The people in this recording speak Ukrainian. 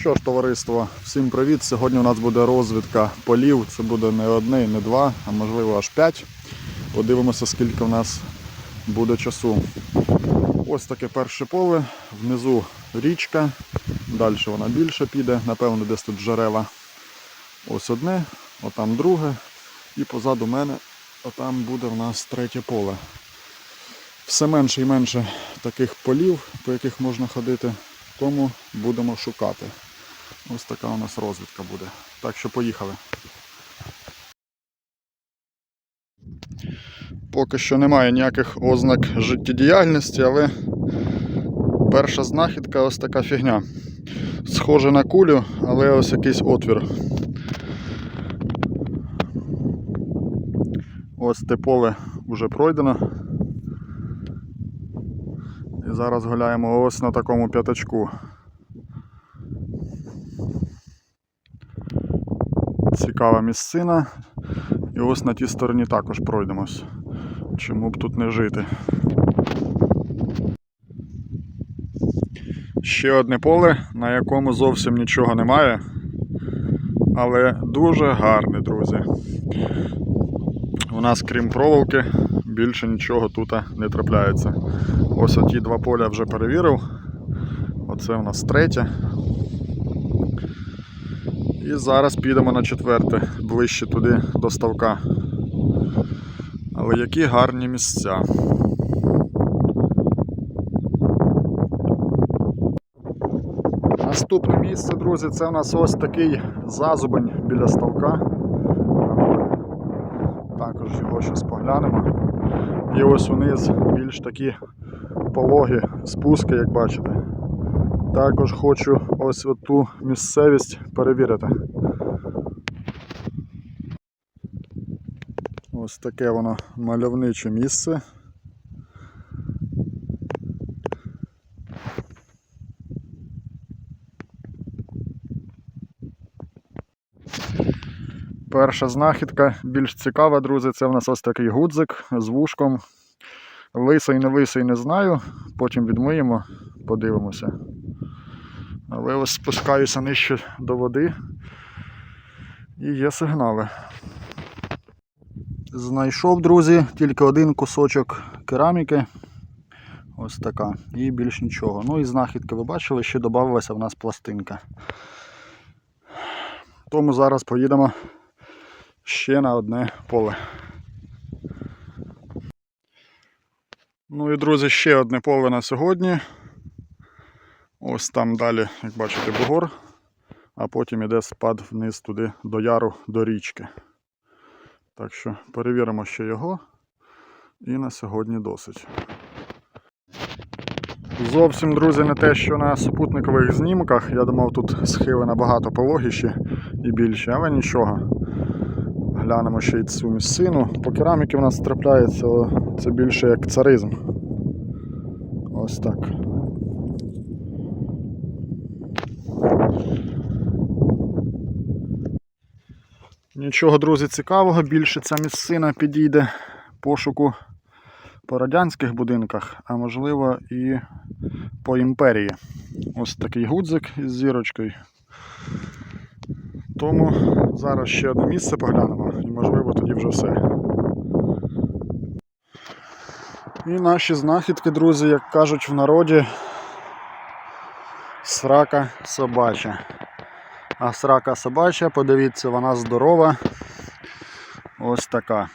що ж, товариство, всім привіт. Сьогодні у нас буде розвідка полів. Це буде не одне, не два, а можливо аж п'ять. Подивимося, скільки в нас буде часу. Ось таке перше поле, внизу річка, далі вона більше піде, напевно, десь тут джерела. Ось одне, отам друге. І позаду мене отам буде в нас третє поле. Все менше і менше таких полів, по яких можна ходити, тому будемо шукати. Ось така у нас розвідка буде. Так що поїхали. Поки що немає ніяких ознак життєдіяльності, але перша знахідка ось така фігня. Схоже на кулю, але ось якийсь отвір. Ось те поле вже пройдено. І зараз гуляємо ось на такому п'ятачку. Цікава місцина. І ось на тій стороні також пройдемось. Чому б тут не жити? Ще одне поле, на якому зовсім нічого немає. Але дуже гарне, друзі. У нас, крім проволоки, більше нічого тут не трапляється. Ось оті два поля вже перевірив. Оце у нас третє. І зараз підемо на четверте, ближче туди до ставка. Але які гарні місця. Наступне місце, друзі, це у нас ось такий зазубень біля ставка. Також його щось поглянемо. І ось униз більш такі пологі спуски, як бачите. Також хочу ось ту місцевість перевірити. Ось таке воно мальовниче місце. Перша знахідка більш цікава, друзі, це в нас ось такий гудзик з вушком. Лисий, не лисий, не знаю. Потім відмиємо, подивимося. Але ось спускаюся нижче до води. І є сигнали. Знайшов, друзі, тільки один кусочок кераміки. Ось така. І більш нічого. Ну і знахідки ви бачили, ще додавалася в нас пластинка. Тому зараз поїдемо ще на одне поле. Ну і друзі, ще одне поле на сьогодні. Ось там далі, як бачите, бугор, а потім іде спад вниз туди до яру, до річки. Так що перевіримо ще його. І на сьогодні досить. Зовсім, друзі, не те, що на супутникових знімках. Я думав, тут схили набагато пологіші і більші, але нічого. Глянемо ще й цю місцину. По кераміки в нас трапляється це більше як царизм. Ось так. Нічого, друзі, цікавого, більше ця місцина підійде пошуку по радянських будинках, а можливо і по імперії. Ось такий гудзик із зірочкою. Тому зараз ще одне місце поглянемо і можливо тоді вже все. І наші знахідки, друзі, як кажуть в народі, срака собача. А срака собача, подивіться, вона здорова. Ось така.